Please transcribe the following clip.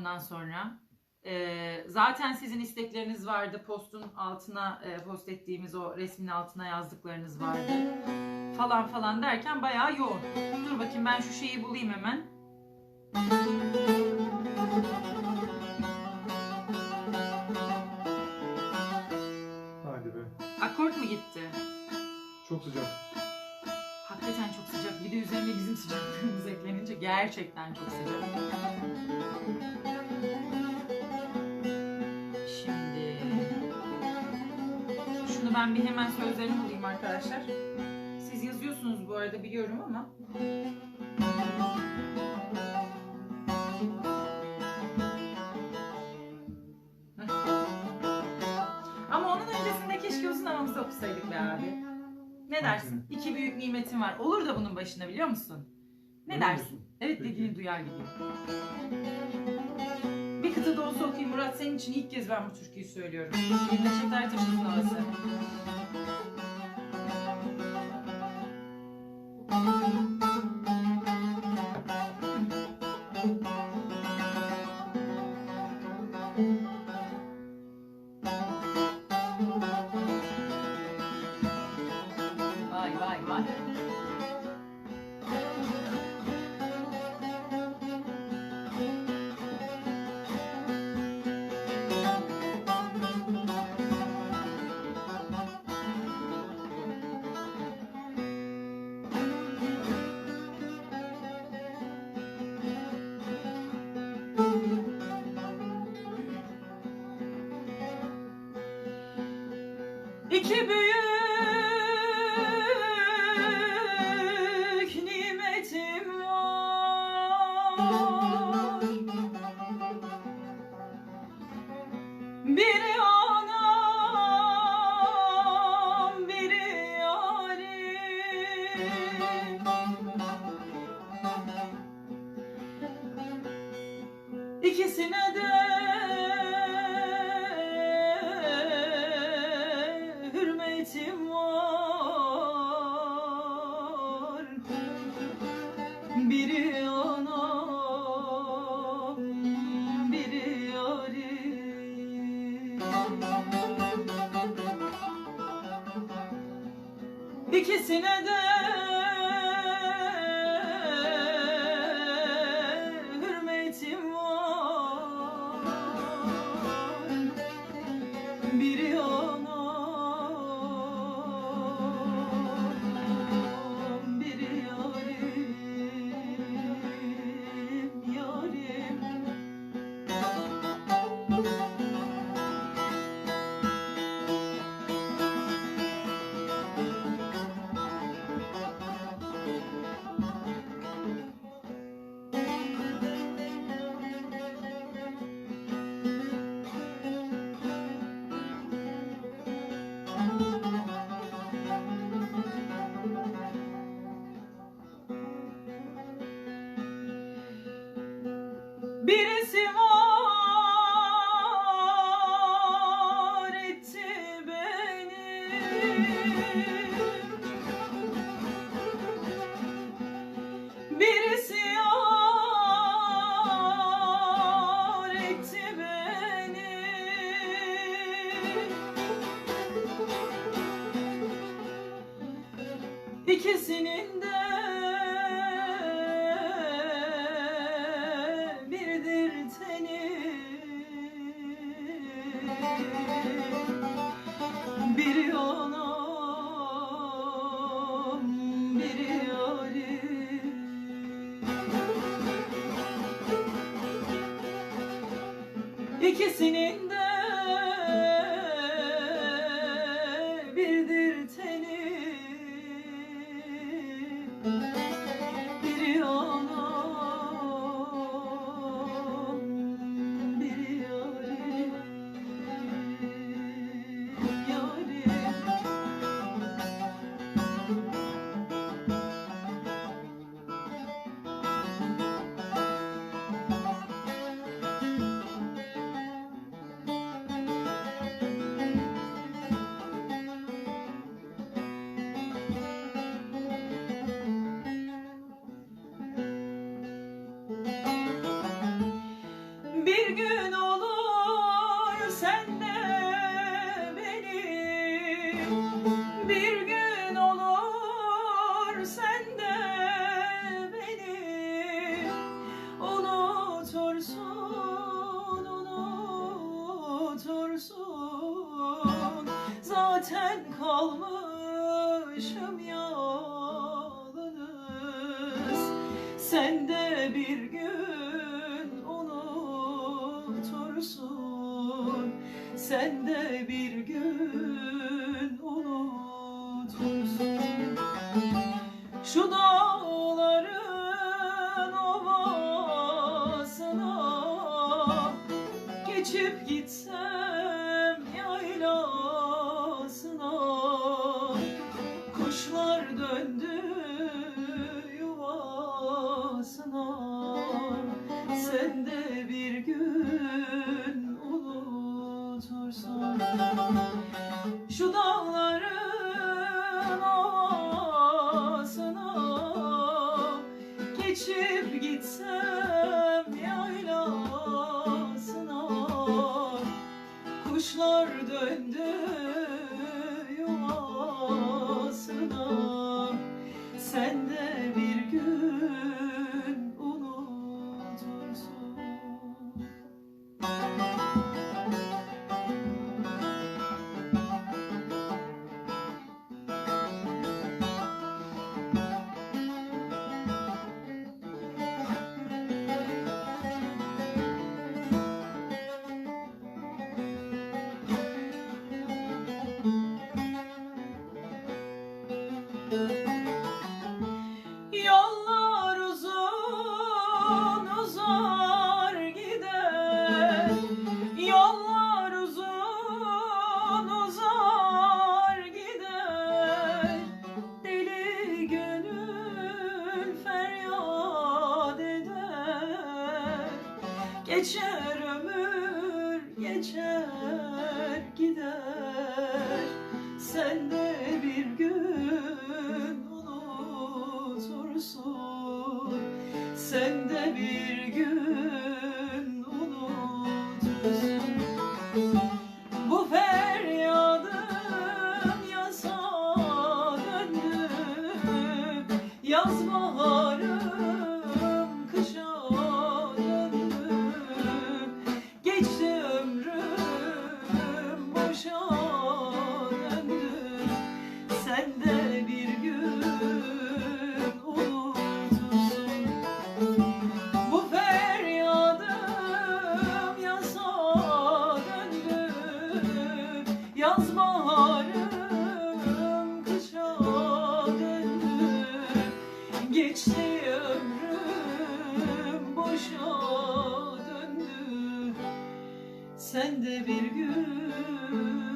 Ondan sonra e, zaten sizin istekleriniz vardı. Postun altına e, post ettiğimiz o resmin altına yazdıklarınız vardı. Falan falan derken bayağı yoğun. Dur bakayım ben şu şeyi bulayım hemen. Hadi be. Akort mu gitti? Çok sıcak. Bir de üzerine bizim sıcaklığımız eklenince gerçekten çok sıcak. Şimdi şunu ben bir hemen sözlerini bulayım arkadaşlar. Siz yazıyorsunuz bu arada biliyorum. Ama Ne dersin? İki büyük nimetim var. Olur da bunun başına biliyor musun? Ne Öyle dersin? misin? Evet dediğini duyar gibiyim. Bir kıta da olsa okuyayım Murat. Senin için ilk kez ben bu türküyü söylüyorum. Bir Neşet taşısın havası. Vay İki büyük nimetim var. Biri anam, biri yarim. İkisine İkisine Birisi var etti beni. Birisi yar etti beni. İkisinin İkisinin Zaten kalmışım yalnız. Sen de bir gün unutursun. Sen de bir gün unutursun. Şu dağların Şu dağların ovasına Geçip gitsem Yollar uzun uzar gider. Yollar uzun uzar gider. Deli gönül feryat eder. Geçer Sen de bir gün unutursun. Bu feryadım yasa döndü. Yaz baharım Sen de bir gün